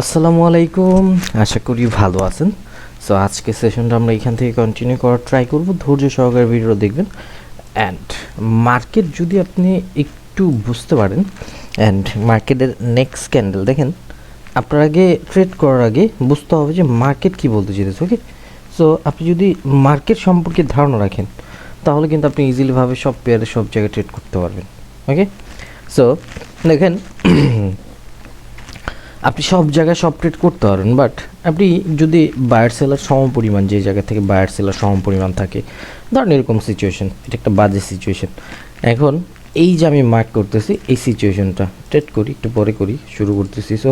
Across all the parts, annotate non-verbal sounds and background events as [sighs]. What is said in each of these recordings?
আসসালামু আলাইকুম। আশা করি ভালো আছেন। সো আজকে সেশনটা আমরা এখান থেকে কন্টিনিউ করার ট্রাই করব। ধৈর্য সহকারে ভিডিও দেখবেন। অ্যান্ড মার্কেট যদি আপনি একটু বুঝতে পারেন অ্যান্ড মার্কেটের নেক্সট ক্যান্ডেল দেখেন, আপনার আগে ট্রেড করার আগে বুঝতে হবে যে মার্কেট কি বলতে চেয়েছে ওকে সো আপনি যদি মার্কেট সম্পর্কে ধারণা রাখেন, তাহলে কিন্তু আপনি ইজিলিভাবে সব পেয়ারে সব জায়গায় ট্রেড করতে পারবেন ওকে সো দেখেন আপনি সব জায়গায় সব ট্রেড করতে পারেন বাট আপনি যদি বায়ার সেলার সম পরিমাণ, যে জায়গা থেকে বায়ার সেলার সম পরিমাণ থাকে, ধরেন এরকম সিচুয়েশন এটা একটা বাজে সিচুয়েশন এখন এই যে আমি মার্ক করতেছি, এই সিচুয়েশনটা ট্রেড করি, একটু পরে করি, শুরু করতেছি। সো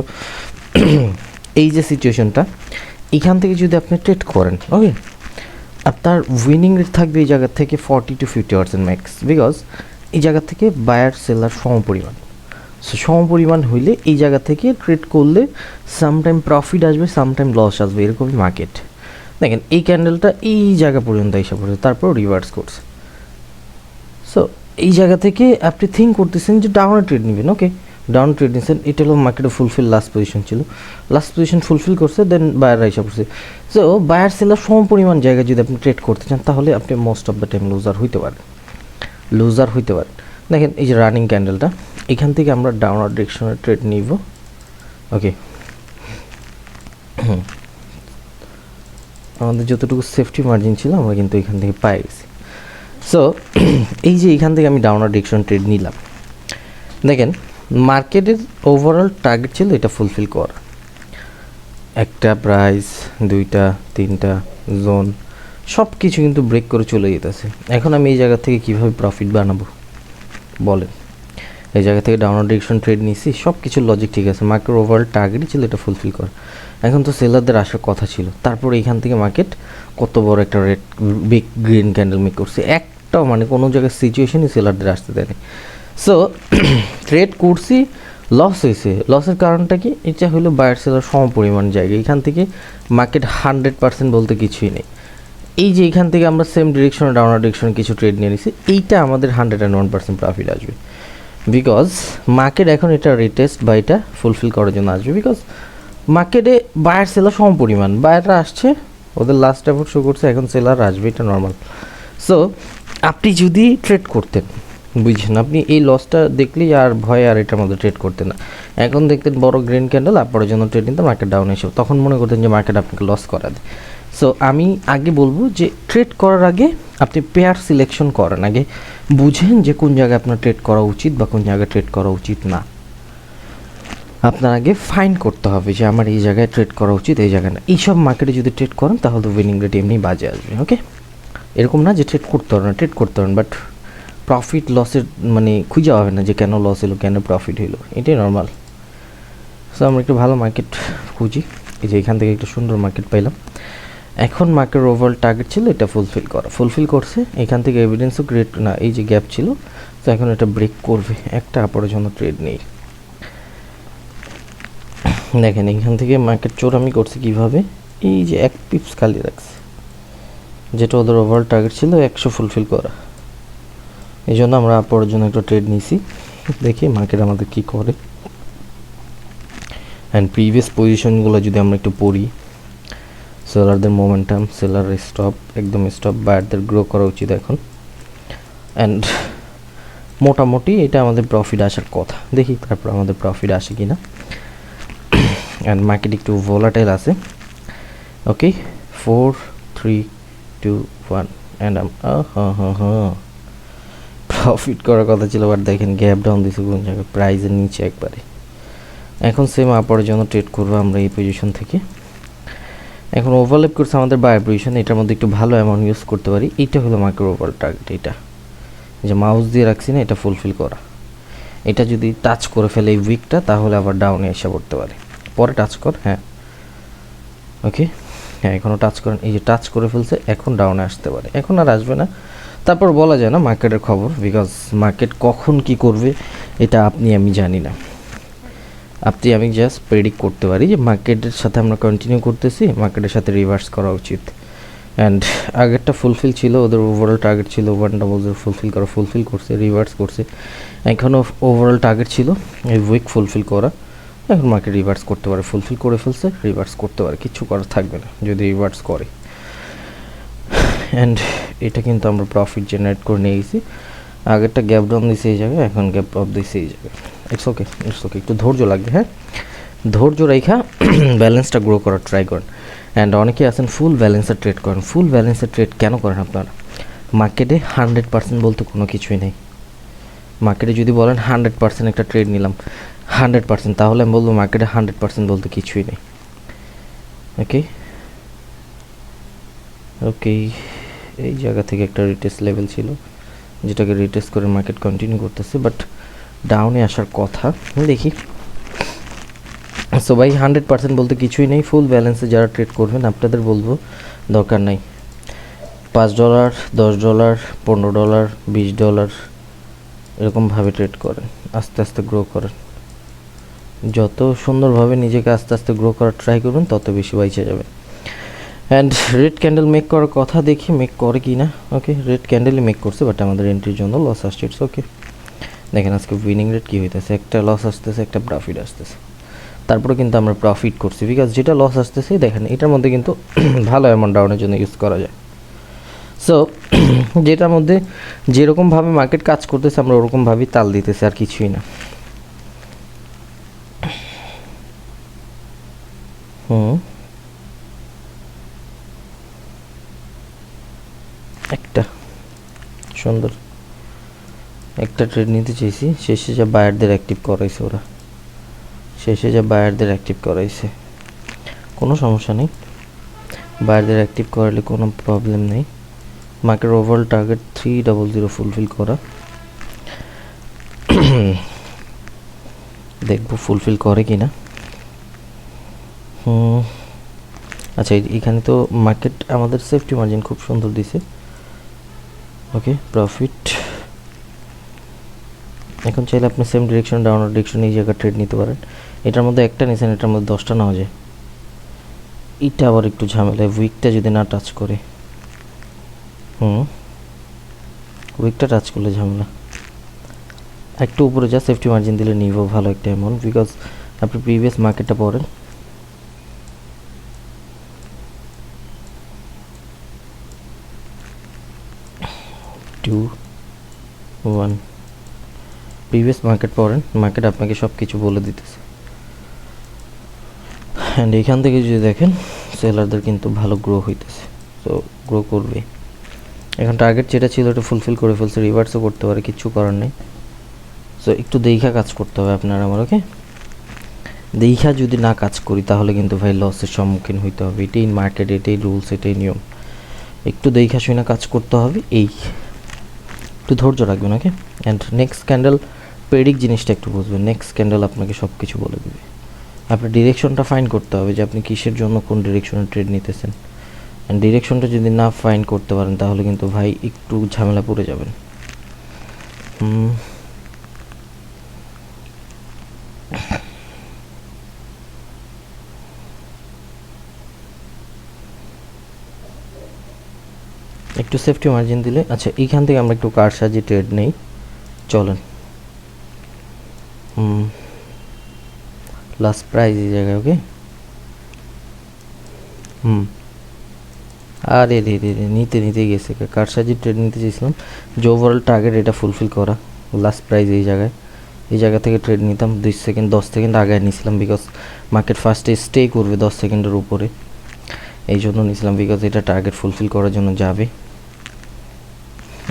[clears throat] এই যে সিচুয়েশনটা এখান থেকে যদি আপনি ট্রেড করেন ওকে আপনার উইনিং রেট থাকবে এই জায়গা থেকে forty to fifty percent max because এই জায়গা থেকে বায়ার সেলার সম পরিমাণ। সো সম পরিমাণ হইলে এই জায়গা থেকে ট্রেড করলে সামটাইম প্রফিট আসবে সামটাইম লস আসবে, এরকমই মার্কেট দেখেন, এই ক্যান্ডেলটা এই জায়গা পর্যন্ত এসে পড়েছে, তারপর রিভার্স করছে। সো এই জায়গা থেকে আপনি থিঙ্ক করতেছেন যে ডাউনে ট্রেড নেবেন ওকে ডাউন ট্রেড নিয়েছেন এটা হলো মার্কেটে ফুলফিল লাস্ট পজিশন ছিল। লাস্ট পজিশন ফুলফিল করছে দেন বায়াররা এসে পড়ছে। সো বায়ার সেলার সম পরিমাণ জায়গায় যদি আপনি ট্রেড করতে চান, তাহলে আপনি most of the time loser হইতে পারেন। লুজার হইতে পারেন। দেখেন, এই যে রানিং ক্যান্ডেলটা এখান থেকে আমরা ডাউনার ডিরেকশনে ট্রেড নিব। ওকে আমাদের যতটুকু সেফটি মার্জিন ছিল, আমরা কিন্তু এখান থেকে পাই গেছি। সো [clears throat] এই যে এখান থেকে আমি ডাউনার ডিরেকশন ট্রেড নিলাম। দেখেন মার্কেটের ওভারঅল টার্গেট ছিল এটা ফুলফিল করা। একটা প্রাইস দুইটা, তিনটা জোন সব কিছু কিন্তু ব্রেক করে চলে যেতেছে। এখন আমি এই জায়গা থেকে কীভাবে প্রফিট বানাবো? বলেন এই জায়গা থেকে ডাউন ডিরেকশন ট্রেড নিয়েছি সব কিছু লজিক ঠিক আছে। মার্কেট ওভারঅল টার্গেটই ছিল এটা ফুলফিল করা। এখন তো সেলারদের আসার কথা ছিল। তারপর এইখান থেকে মার্কেট কত বড় একটা red big green candle make করছে। একটাও মানে কোনো জায়গায় সিচুয়েশনই সেলারদের আসতে দেয়নি। সো ট্রেড [clears throat] করছি লস হয়েছে। লসের কারণটা কি? এটা হলো বায়ার সেলার সম পরিমাণ জায়গা। এখান থেকে মার্কেট হান্ড্রেড পার্সেন্ট বলতে কিছুই নেই। এই যে এখান থেকে আমরা সেম ডিরেকশনে ডাউনার ডিরেকশনে কিছু ট্রেড নিয়ে নিছি, এইটা আমাদের hundred and one percent profit আসবে। বিকজ মার্কেট এখন এটা রিটেস্ট বা এটা ফুলফিল করার জন্য আসবে। বিকজ মার্কেটে বায়ার সেলার সম পরিমাণ। বায়াররা আসছে, ওদের লাস্ট এফোর্ট শো করছে, এখন সেলার আসবে, এটা নর্মাল সো আপনি যদি ট্রেড করতেন, বুঝছেন? আপনি এই লসটা দেখলেই আর ভয় আর এটার মধ্যে ট্রেড করতেন না। এখন দেখতেন বড় গ্রিন ক্যান্ডেল আপনার জন্য ট্রেড নিতে মার্কেট ডাউন এসে, তখন মনে করতেন যে মার্কেট আপনাকে লস করা দেয়। সো আমি আগে বলব যে ট্রেড করার আগে আপনি পেয়ার সিলেকশন করেন। আগে বুঝেন যে কোন জায়গায় আপনার ট্রেড করা উচিত বা কোন জায়গায় ট্রেড করা উচিত না। আপনার আগে ফাইন করতে হবে যে আমার এই জায়গায় ট্রেড করা উচিত, এই জায়গায় না। এইসব মার্কেটে যদি ট্রেড করেন, তাহলে উইনিং রেট এমনি বাজে আসবে ওকে এরকম না যে ট্রেড করতে পারেন না ট্রেড করতে পারেন বাট প্রফিট লসের মানে খুঁজে হবে না যে কেন লস হলো, কেন প্রফিট হলো। এটাই নর্মাল সো আমরা একটু ভালো মার্কেট খুঁজি। এই যে এখান থেকে একটু সুন্দর মার্কেট পাইলাম। এখন মার্কেট ওভারঅল টার্গেট ছিল এটা ফুলফিল করা। ফুলফিল করছে, এখান থেকে এভিডেন্সও ক্রিয়েট না, এই যে গ্যাপ ছিল, তো এখন এটা ব্রেক করবে। একটা আপরের জন্য ট্রেড নেই। দেখেন, এখান থেকে মার্কেট চোরামি করছে কীভাবে? এই যে এক পিপস খালি রাখছে, যেটা ওদের ওভারঅল টার্গেট ছিল একশো ফুলফিল করা। এই জন্য আমরা আপরের জন্য একটা ট্রেড নিয়েছি দেখি মার্কেট আমাদের কি করে। অ্যান্ড প্রিভিয়াস পজিশনগুলো যদি আমরা একটু পড়ি সেলারদের মোমেন্টাম সেলার স্টপ একদম স্টপ বায়ারদের গ্রো করা উচিত এখন। অ্যান্ড মোটামুটি এটা আমাদের প্রফিট আসার কথা। দেখি তারপর আমাদের প্রফিট আসে কি না অ্যান্ড মার্কেট একটু ভোলাটাইল আছে। Okay four three two one and profit করার কথা ছিল বাট দেখেন গ্যাপ ডাউন দিছে কোন জায়গায় প্রাইজের নিচে একবারে। এখন সেম আপরের জন্য ট্রেড করব আমরা এই পজিশন থেকে। এখন ওভারলেপ করছে আমাদের পজিশন এটার মধ্যে একটু ভালো অ্যামাউন্ট ইউজ করতে পারি। এটা হলো মার্কেট ওভার টার্গেট এটা যে মাউস দিয়ে রাখছি না, এটা ফুলফিল করা। এটা যদি টাচ করে ফেলে এই উইকটা তাহলে আবার ডাউনে এসে পড়তে পারে। পরে টাচ কর হ্যাঁ। ওকে হ্যাঁ এখনও টাচ করেন। এই যে টাচ করে ফেলছে, এখন ডাউনে আসতে পারে। এখন আর আসবে না। তারপর বলা যায় না মার্কেটের খবর বিকজ মার্কেট কখন কি করবে, এটা আপনি, আমি জানি না। আপনি, আমি জাস্ট প্রেডিক্ট করতে পারি যে মার্কেটের সাথে আমরা কন্টিনিউ করতেছি মার্কেটের সাথে রিভার্স করা উচিত। অ্যান্ড আগেরটা ফুলফিল ছিল, ওদের ওভারঅল টার্গেট ছিল ওয়ান ডাবল জিরো ফুলফিল করা ফুলফিল করছে রিভার্স করছে। এখনও ওভারঅল টার্গেট ছিল, এই উইক ফুলফিল করা। এখন মার্কেট রিভার্স করতে পারে ফুলফিল করে ফেলছে রিভার্স করতে পারে, কিছু করার থাকবে না, যদি রিভার্স করে। অ্যান্ড এটা কিন্তু আমরা প্রফিট জেনারেট করে নিয়ে গেছি আগেরটা গ্যাপ ডাউন দিছে এই জায়গায়, এখন গ্যাপ আপ দিছে এই জায়গায়। ইটস ওকে ইটস ওকে একটু ধৈর্য লাগবে হ্যাঁ? ধৈর্য রেখা [clears throat] ব্যালেন্সটা গ্রো করার ট্রাই করেন। অ্যান্ড অনেকে আছেন ফুল ব্যালেন্সের ট্রেড করেন। ফুল ব্যালেন্সের ট্রেড কেন করেন আপনারা? মার্কেটে হান্ড্রেড পার্সেন্ট বলতে কোনো কিছুই নেই। মার্কেটে যদি বলেন হান্ড্রেড পার্সেন্ট একটা ট্রেড নিলাম হান্ড্রেড পার্সেন্ট তাহলে আমি বলব মার্কেটে হান্ড্রেড পার্সেন্ট বলতে কিছুই নেই। ওকে ওকে এই জায়গা থেকে একটা রিটেস্ট লেভেল ছিল, যেটাকে রিটেস্ট করে মার্কেট কন্টিনিউ করতেছে বাট ডাউনে আসার কথা। দেখি। সো ভাই হান্ড্রেড পার্সেন্ট বলতে কিছুই নেই। ফুল ব্যালেন্সে যারা ট্রেড করবেন, আপনাদের বলব, দরকার নাই। পাঁচ ডলার দশ ডলার পনেরো ডলার বিশ ডলার এরকমভাবে ট্রেড করেন। আস্তে আস্তে গ্রো করেন। যত সুন্দরভাবে নিজেকে আস্তে আস্তে গ্রো করার ট্রাই করবেন, তত বেশি বাইচে যাবে। অ্যান্ড রেড ক্যান্ডেল মেক করার কথা দেখি মেক করে কি না ওকে রেড ক্যান্ডেলই মেক করছে বাট আমাদের এন্ট্রির জন্য লস আসছে। ইটস ওকে দেখেন আজকে উইনিং রেট কী হইতেছে? একটা লস আসতেছে, একটা প্রফিট আসতেছে। তারপরে কিন্তু আমরা প্রফিট করছি বিকজ যেটা লস আসতেছে, দেখেন এটার মধ্যে কিন্তু [clears throat] ভালো অ্যামাউন্ট ডাউনের জন্য ইউজ করা যায়। সো [clears throat] যেটার মধ্যে যেরকমভাবে মার্কেট কাজ করতেছে, আমরা ওরকমভাবেই তাল দিতেছি, আর কিছুই না। হুম। একটা। সুন্দর। একটা ট্রেড নিতে চাইছি, শেষে যা বায়ারদের অ্যাক্টিভ করাইছে ওরা। শেষে যা বায়ারদের অ্যাক্টিভ করাইছে। কোনো সমস্যা নেই। বায়ারদের অ্যাক্টিভ করালে কোনো প্রবলেম নেই। Market overall target three double zero fulfil করা। দেখব ফুলফিল করে কি না আচ্ছা এখানে তো মার্কেট আমাদের সেফটি মার্জিন খুব সুন্দর দিছে। ওকে প্রফিট এখন চাইলে আপনি সেম ডিরেকশন ডাউন ডিরেকশন এই জায়গায় ট্রেড নিতে পারেন। এটার মধ্যে একটা নিয়েছেন এটার মধ্যে দশটা নেওয়া যায়। এটা আবার একটু ঝামেলা উইকটা যদি না টাচ করে। হুম। উইকটা টাচ করলে ঝামেলা। একটু উপরে যা সেফটি মার্জিন দিলে নিব ভালো একটা অ্যামাউন্ট বিকজ আপনি প্রিভিয়াস মার্কেটটা পড়েন। টু ওয়ান প্রিভিয়াস মার্কেট পড়েন, মার্কেট আপনাকে সব কিছু বলে দিতেছে। অ্যান্ড এখান থেকে যদি দেখেন, সেলারদের কিন্তু ভালো গ্রো হইতেছে। তো গ্রো করবে। এখন টার্গেট যেটা ছিল ওটা ফুলফিল করে ফেলছে রিভার্সও করতে পারে কিছু করার নেই। সো একটু দেখা কাজ করতে হবে আপনার আমার ওকে দেখা যদি না কাজ করি, তাহলে কিন্তু ভাই লসের সম্মুখীন হইতে হবে। এটাই মার্কেট এটাই রুলস এটাই নিয়ম। একটু দেখা শুনে কাজ করতে হবে, এই। একটু ধৈর্য রাখবেন ওকে অ্যান্ড নেক্সট ক্যান্ডেল পেডিক জিনিসটা একটু বুঝবেন। নেক্সট ক্যান্ডেল আপনাকে সব কিছু বলে দেবে। আপনার ডিরেকশনটা ফাইন করতে হবে যে আপনি কিসের জন্য কোন ডিরেকশনে ট্রেড নিতেছেন। অ্যান্ড ডিরেকশনটা যদি না ফাইন করতে পারেন, তাহলে কিন্তু ভাই একটু ঝামেলা পড়ে যাবেন। একটু সেফটি মার্জিন দিলে। আচ্ছা এইখান থেকে আমরা একটু কার সাজিয়ে ট্রেড নেই। চলেন। লাস্ট প্রাইজ এই জায়গায় ওকে হুম। আরে রে রে রে নিতে নিতে গেছে। কার সাজিয়ে ট্রেড নিতে চেয়েছিলাম। যে ওভারঅল টার্গেট এটা ফুলফিল করা। লাস্ট প্রাইজ এই জায়গায়। এই জায়গা থেকে ট্রেড নিতাম দুই সেকেন্ড দশ সেকেন্ড আগে নিয়েছিলাম বিকজ মার্কেট ফার্স্টে স্টে করবে দশ সেকেন্ডের উপরে। এই জন্য নিয়েছিলাম বিকজ এটা টার্গেট ফুলফিল করার জন্য যাবে।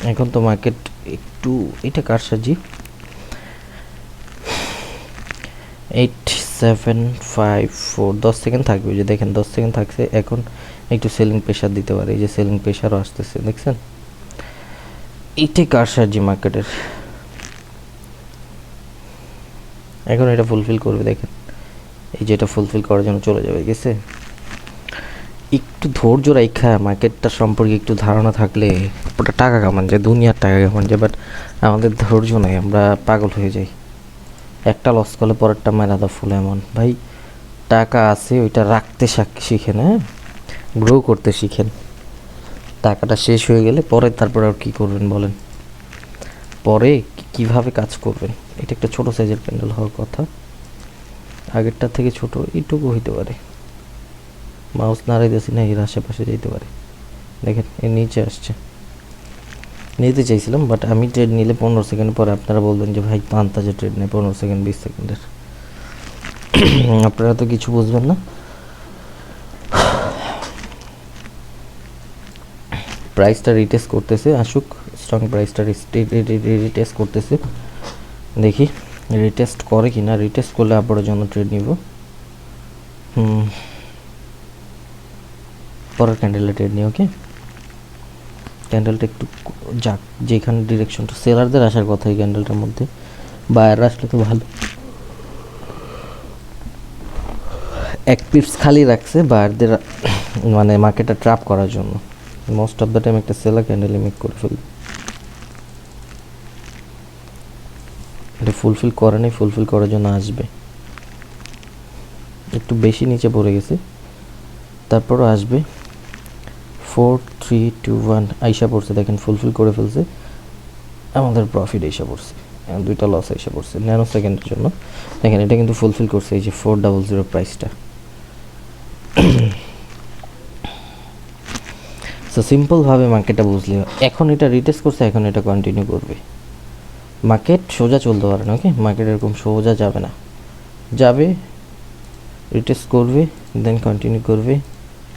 এখন তো মার্কেট একটু এটা কার সাজি এইট সেভেন ফাইভ ফোর দশ সেকেন্ড থাকবে যে দেখেন, দশ সেকেন্ড থাকছে, এখন একটু সেলিং প্রেশার দিতে পারে, এই যে সেলিং প্রেশারও আসতেছে, দেখছেন? এইটাই কার সাজি মার্কেটের এখন এটা ফুলফিল করবে, দেখেন। এই যে এটা ফুলফিল করার জন্য চলে যাবে, গেছে? একটু ধৈর্য রাখা মার্কেটটা সম্পর্কে একটু ধারণা থাকলে, ওটা টাকা কামান যায়, দুনিয়ার টাকা কামান যায় বাট আমাদের ধৈর্য নাই, আমরা পাগল হয়ে যাই। একটা লস করলে পরেরটা মেলা দা ফুল এমন ভাই, টাকা আছে, ওইটা রাখতে শিখেন হ্যাঁ? গ্রো করতে শিখেন। টাকাটা শেষ হয়ে গেলে পরে তারপর আর কী করবেন বলেন? পরে কীভাবে কাজ করবেন? এটা একটা ছোট সাইজের প্যান্ডেল হওয়ার কথা। আগেরটা থেকে ছোট, এইটুকু হইতে পারে। মাউস নাড়াইতেছি না, এর আশেপাশে যেতে পারে। দেখেন, এর নিচে আসছে। নিতে চাইছিলাম বাট আমি ট্রেড নিলে পনেরো সেকেন্ড পরে আপনারা বলবেন যে, ভাই আন্তাজে ট্রেড নেই, পনেরো সেকেন্ড বিশ সেকেন্ডের [clears throat] আপনারা তো কিছু বুঝবেন না। [sighs] প্রাইসটা রিটেস্ট করতেছে, আসুক স্ট্রং প্রাইসটা রিটেস্ট করতেছে। দেখি রিটেস্ট করে কি না রিটেস্ট করলে আবারের জন্য ট্রেড নিব। পরের ক্যান্ডেলে ট্রেড নিই ওকে ক্যান্ডেলটা একটু যাক, যেখানে ডিরেকশনটা সেলারদের আসার কথা এই ক্যান্ডেলটার মধ্যে। বায়ার আসলে তো ভালো। এক পিপস খালি রাখছে বায়ারদের মানে মার্কেটটা ট্রাপ করার জন্য। মোস্ট অফ দ্য টাইম একটা সেলার ক্যান্ডেল মেক করে ফেলবে। এটা ফুলফিল করে নেই ফুলফিল করার জন্য আসবে। একটু বেশি নিচে পড়ে গেছে। তারপরও আসবে। ফোর থ্রি টু ওয়ান আইসা পড়ছে, দেখেন ফুলফিল করে ফেলছে। আমাদের প্রফিট এসে পড়ছে। দুইটা লস এসে পড়ছে ন্যানো সেকেন্ডের জন্য। দেখেন, এটা কিন্তু ফুলফিল করছে, এই যে ফোর ডাবল জিরো প্রাইসটা সো সিম্পলভাবে মার্কেটটা বুঝলি, এখন এটা রিটেস্ট করছে, এখন এটা কন্টিনিউ করবে। মার্কেট সোজা চলতে পারে না ওকে মার্কেট এরকম সোজা যাবে না। যাবে রিটেস্ট করবে দেন কন্টিনিউ করবে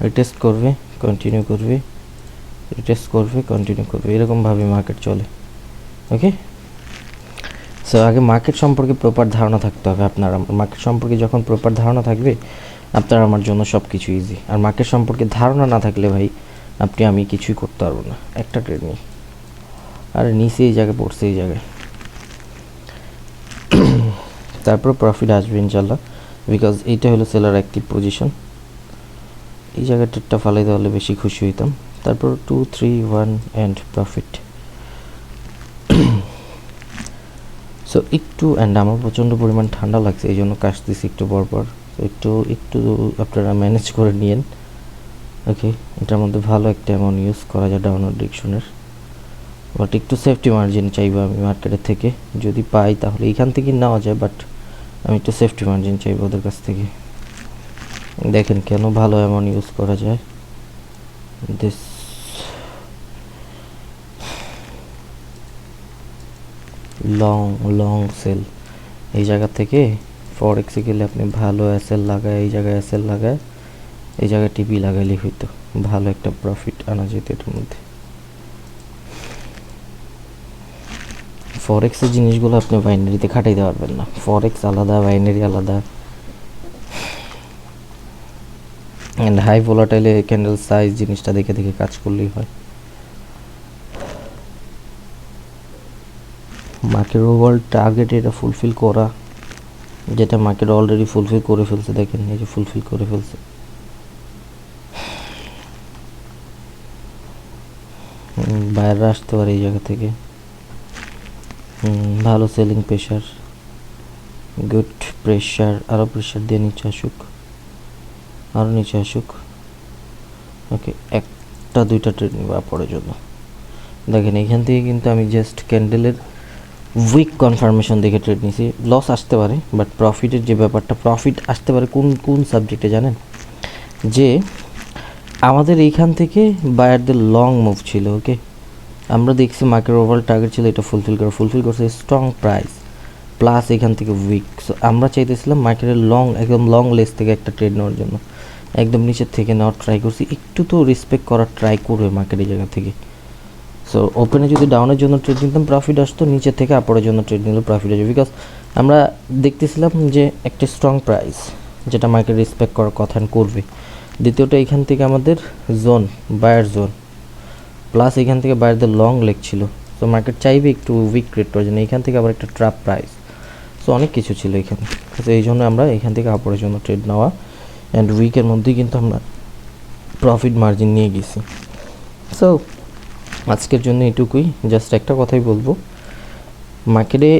রিটেস্ট করবে। কন্টিনিউ করবে রিটেস্ট করবে কন্টিনিউ করবে। এরকমভাবে মার্কেট চলে। ওকে সো আগে মার্কেট সম্পর্কে প্রপার ধারণা থাকতে হবে আপনার। মার্কেট সম্পর্কে যখন প্রপার ধারণা থাকবে, আপনার আমার জন্য সব কিছু ইজি আর মার্কেট সম্পর্কে ধারণা না থাকলে ভাই, আপনি, আমি কিছুই করতে পারব না। একটা ট্রেড নেই। আর, নিচে এই জায়গায়, পড়ছে এই জায়গায়। [coughs] তারপর প্রফিট আসবে ইনশাল্লাহ বিকজ এইটা হলো সেলার অ্যাক্টিভ পজিশন এই জায়গায় ট্রেডটা ফালাই হলে বেশি খুশি হইতাম। তারপর two three one and profit so একটু অ্যান্ড আমার প্রচণ্ড পরিমাণ ঠান্ডা লাগছে এই জন্য কাশতেছি একটু পরপর একটু একটু আপনারা ম্যানেজ করে নিয়েন। ওকে এটার মধ্যে ভালো একটা অ্যামাউন্ট ইউজ করা যায় ডাউনলোড ডিকশনের বাট একটু সেফটি মার্জিন চাইব আমি মার্কেটের থেকে। যদি পাই তাহলে এইখান থেকে নেওয়া যায় বাট আমি একটু সেফটি মার্জিন চাইব ওদের কাছ থেকে। দেখেন কেন ভালো অ্যামাউন্ট ইউজ করা যায়? দিস লং লং সেল এই জায়গা থেকে ফরেক্সে গেলে আপনি ভালো অ্যাসেল লাগায়, এই জায়গায় অ্যাসেল লাগায়, এই জায়গায় টিপি লাগাইলে হইতো। ভালো একটা প্রফিট আনা যেত এটার মধ্যে। ফরেক্সের জিনিসগুলো আপনি বাইনারিতে খাটাইতে পারবেন না। ফরেক্স আলাদা বাইনারি আলাদা। অ্যান্ড হাই ভোলাটাইলে ক্যান্ডেল সাইজ জিনিসটা দেখে দেখে কাজ করলেই হয়। মার্কেট ওভার টার্গেট এটা ফুলফিল করা। যেটা মার্কেট অলরেডি ফুলফিল করে ফেলছে, দেখেন এই যে ফুলফিল করে ফেলছে। বাইরে আসতে পারে এই জায়গা থেকে। ভালো সেলিং প্রেশার গুড প্রেশার আরও প্রেশার দিয়ে নিচে আসুক। আরও নিচে আসুক। ওকে, একটা, দুইটা ট্রেড নিব পরের জন্য। দেখেন, এখান থেকে কিন্তু আমি জাস্ট ক্যান্ডেলের উইক কনফার্মেশন দেখে ট্রেড নিয়েছি লস আসতে পারে বাট প্রফিটের যে ব্যাপারটা প্রফিট আসতে পারে কোন কোন সাবজেক্টে জানেন? যে আমাদের এইখান থেকে বায়ারদের লং মুভ ছিল, ওকে? আমরা দেখছি মার্কেট ওভারঅল টার্গেট ছিল এটা ফুলফিল করে ফুলফিল করছে স্ট্রং প্রাইস প্লাস এখান থেকে উইক সো আমরা চাইতেছিলাম মার্কেটের লং একদম লং লেস থেকে একটা ট্রেড নেওয়ার জন্য। একদম নিচের থেকে নেওয়ার ট্রাই করছি। একটু তো রেসপেক্ট করার ট্রাই করবে মার্কেটের জায়গা থেকে। সো ওপেনে যদি ডাউনের জন্য ট্রেড নিতাম প্রফিট আসতো নিচের থেকে আপরের জন্য ট্রেড নিলে প্রফিট আসবে বিকজ আমরা দেখতেছিলাম যে একটা স্ট্রং প্রাইস যেটা মার্কেট রেসপেক্ট করার কথা করবে। দ্বিতীয়টা এখান থেকে আমাদের জোন বায়ার জোন প্লাস এখান থেকে বাইরেদের লং লেগ ছিল। তো মার্কেট চাইবে একটু উইক ক্রিয়েট করার জন্য। এখান থেকে আবার একটা ট্রাপ প্রাইস সো অনেক কিছু ছিল এখানে। তো এই জন্য আমরা এখান থেকে আপরের জন্য ট্রেড নেওয়া অ্যান্ড উইকের মধ্যেই কিন্তু আমরা প্রফিট মার্জিন নিয়ে গেছি। সো আজকের জন্য এটুকুই। জাস্ট একটা কথাই বলব। মার্কেটে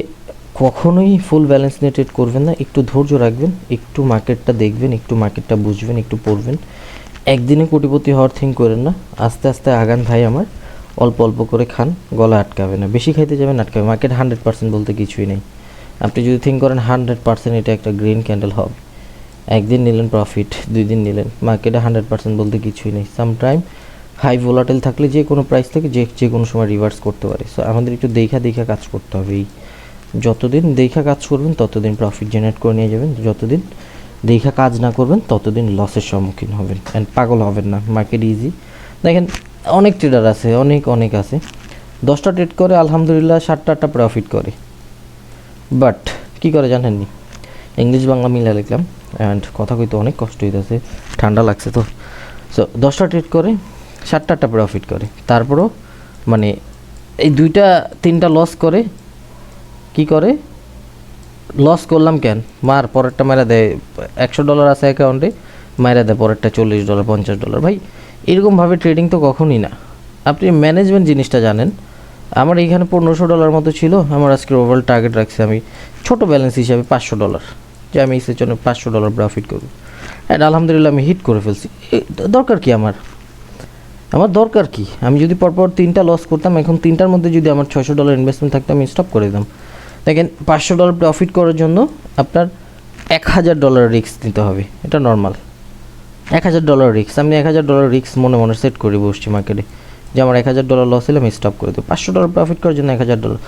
কখনোই ফুল ব্যালেন্স নিয়ে ট্রেড করবেন না। একটু ধৈর্য রাখবেন, একটু মার্কেটটা দেখবেন, একটু মার্কেটটা বুঝবেন, একটু পড়বেন। একদিনে কোটিপতি হওয়ার থিঙ্ক করেন না। আস্তে আস্তে আগান ভাই আমার, অল্প অল্প করে খান, গলা আটকাবে না। বেশি খাইতে যাবেন, আটকাবে মার্কেট হান্ড্রেড পার্সেন্ট বলতে কিছুই নেই। আপনি যদি থিঙ্ক করেন হান্ড্রেড পার্সেন্ট এটা একটা গ্রিন ক্যান্ডেল হবে। একদিন নিলেন প্রফিট দুই দিন নিলেন। মার্কেটে হান্ড্রেড পার্সেন্ট বলতে কিছুই নেই। সামটাইম হাই ভোলাটেল থাকলে যে কোনো প্রাইস থেকে যে যে কোনো সময় রিভার্স করতে পারে। সো আমাদের একটু দেখা দেখা কাজ করতে হবে এই। যতদিন দেখা কাজ করবেন, ততদিন প্রফিট জেনারেট করে নিয়ে যাবেন। যতদিন দেখা কাজ না করবেন, ততদিন লসের সম্মুখীন হবেন। অ্যান্ড পাগল হবেন না। মার্কেট ইজি দেখেন, অনেক ট্রেডার আছে, অনেক অনেক আছে। দশটা ট্রেড করে, আলহামদুলিল্লাহ, ষাটটা আটটা প্রফিট করে। বাট কি করে জানেননি? ইংলিশ বাংলা মিলে লিখলাম অ্যান্ড কথা কইতে অনেক কষ্ট হইতেছে, ঠান্ডা লাগছে তো। সো দশটা ট্রেড করে ষাটটা আটটা প্রফিট করে। তারপরও মানে এই দুইটা, তিনটা লস করে, কি করে? লস করলাম কেন? মার, পরেরটা মেরা দেয়, একশো ডলার আছে অ্যাকাউন্টে মায়েরা দেয় পরেরটা চল্লিশ ডলার পঞ্চাশ ডলার ভাই, এরকমভাবে ট্রেডিং তো কখনই না। আপনি ম্যানেজমেন্ট জিনিসটা জানেন। আমার এইখানে পনেরোশো ডলার মতো ছিল, আমার আজকে ওভারঅল টার্গেট রাখছি আমি ছোট ব্যালেন্স হিসাবে পাঁচশো ডলার যে আমি ইসের জন্য পাঁচশো ডলার প্রফিট করব। অ্যান্ড আলহামদুলিল্লাহ আমি হিট করে ফেলছি। দরকার কি আমার? আমার দরকার কি? আমি যদি পরপর তিনটা লস করতাম, এখন তিনটার মধ্যে যদি আমার ছয়শো ডলার ইনভেস্টমেন্ট থাকতো, আমি স্টপ করে দিতাম। দেখেন, পাঁচশো ডলার প্রফিট করার জন্য আপনার এক হাজার ডলার রিস্ক নিতে হবে। এটা নর্মাল এক হাজার ডলার রিস্ক আমি এক হাজার ডলার রিস্ক মনে মনে সেট করে বসছি মার্কেটে। যে আমার এক হাজার ডলার লস হলে আমি স্টপ করে দেবো। পাঁচশো ডলার প্রফিট করার জন্য এক হাজার ডলার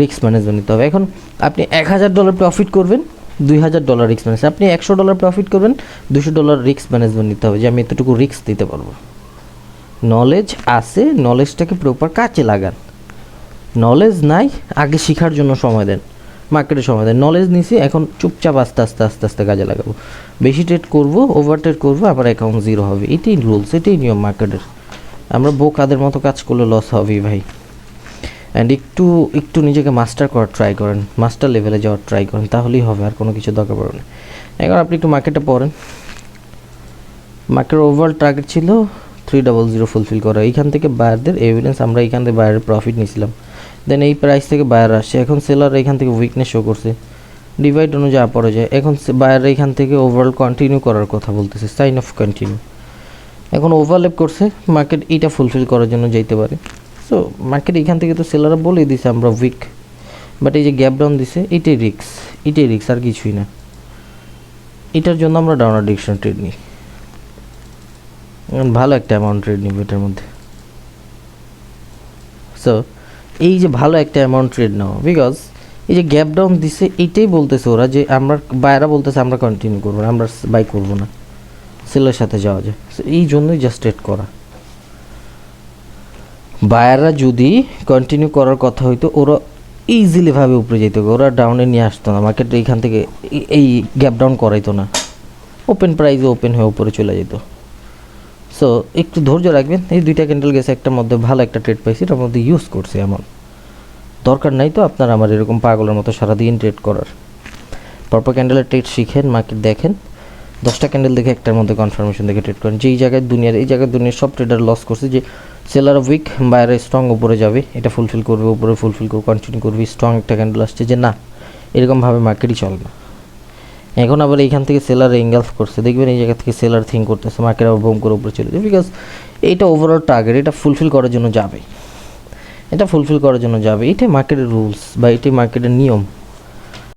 রিস্ক ম্যানেজমেন্ট নিতে হবে। এখন আপনি এক হাজার ডলার প্রফিট করবেন দুই হাজার ডলার রিস্ক ম্যানেজ আপনি একশো ডলার প্রফিট করবেন, দুশো ডলার রিস্ক ম্যানেজমেন্ট নিতে হবে যে আমি এতটুকু রিস্ক দিতে পারব। নলেজ আছে নলেজটাকে প্রপার কাজে লাগান। নলেজ নাই, আগে শেখার জন্য সময় দেন মার্কেটে সময় দেন। নলেজ নিছি, এখন চুপচাপ আস্তে আস্তে আস্তে আস্তে কাজে লাগাবো। বেশি ট্রেড করব ওভার ট্রেড করব, আবার অ্যাকাউন্ট জিরো হবে। এটাই রুলস এটাই নিয়ম মার্কেটের আমরা বোকাদের মতো কাজ করলে লস হবেই ভাই। অ্যান্ড একটু একটু নিজেকে মাস্টার করার ট্রাই করেন মাস্টার লেভেলে যাওয়ার ট্রাই করেন, তাহলেই হবে, আর কোনো কিছু দরকার পড়বে না। এখন আপনি একটু মার্কেটে পড়েন। মার্কেটের ওভারঅল টার্গেট ছিল থ্রি ডাবল জিরো ফুলফিল করা। এইখান থেকে বায়ারদের এভিডেন্স আমরা এইখান থেকে বায়ারের প্রফিট নিয়েছিলাম। দেন এই প্রাইস থেকে বায়ার আসছে। এখন সেলার এখান থেকে উইকনেস শো করছে। ডিভাইড অনুযায়ী পড়ে যায়। এখন বায়ার এখান থেকে ওভারঅল কন্টিনিউ করার কথা বলতেছে। সাইন অফ কন্টিনিউ এখন ওভারলেপ করছে। মার্কেট এইটা ফুলফিল করার জন্য যেতে পারে। সো মার্কেট এখান থেকে তো সেলাররা বলেই দিছে আমরা উইক বাট এই যে গ্যাপ ডাউন দিছে এটাই রিক্স এটাই রিক্স আর কিছুই না। এটার জন্য আমরা ডাউনার ডিরেকশন ট্রেড নিই। ভালো একটা অ্যামাউন্ট ট্রেড নিব এটার মধ্যে। সো এই যে ভালো একটা অ্যামাউন্ট ট্রেড নাও বিকজ এই যে গ্যাপ ডাউন দিছে এইটাই বলতেছে ওরা যে আমরা বাইরা বলতেছে আমরা কন্টিনিউ করব না আমরা বাই করব না। সেলের সাথে যাওয়া যায়। So, এই জন্যই জাস্ট ট্রেড করা। বায়াররা যদি কন্টিনিউ করার কথা হইতো, ওরা ইজিলি ভাবে উপরে যেত ওরা ডাউনে নিয়ে আসতো না মার্কেট এইখান থেকে এই- এই গ্যাপ ডাউন করাইতো না। ওপেন প্রাইজে ওপেন হয়ে উপরে চলে যেত। সো একটু ধৈর্য রাখবেন, এই দুইটা ক্যান্ডেল গেছে, একটার মধ্যে ভালো একটা ট্রেড পাইছি, এটার মধ্যে ইউজ করছে এমন। দরকার নাই তো আপনার আমার এরকম পাগলের মতো সারাদিন ট্রেড করার। পরপর ক্যান্ডেলের ট্রেড শিখেন মার্কেট দেখেন। দশটা ক্যান্ডেল দেখে একটার মধ্যে কনফার্মেশন দেখে ট্রেড করেন। যেই জায়গায় দুনিয়ার, এই জায়গায় দুনিয়ার সব ট্রেডার লস করছে যে সেলার অফ উইক বাইরে স্ট্রং উপরে যাবে, এটা ফুলফিল করবে, উপরে ফুলফিল করবে কন্টিনিউ করবে স্ট্রং একটা ক্যান্ডেল আসছে যে না, এরকমভাবে মার্কেটই চলে না। এখন আবার এইখান থেকে সেলার এঙ্গালফ করছে, দেখবেন এই জায়গা থেকে সেলার থিঙ্ক করতেছে মার্কেট আবার বোম করে উপরে চলে যাবে বিকজ এইটা ওভারঅল টার্গেট এটা ফুলফিল করার জন্য যাবে। এটা ফুলফিল করার জন্য যাবে, এটাই মার্কেটের রুলস বা এটাই মার্কেটের নিয়ম।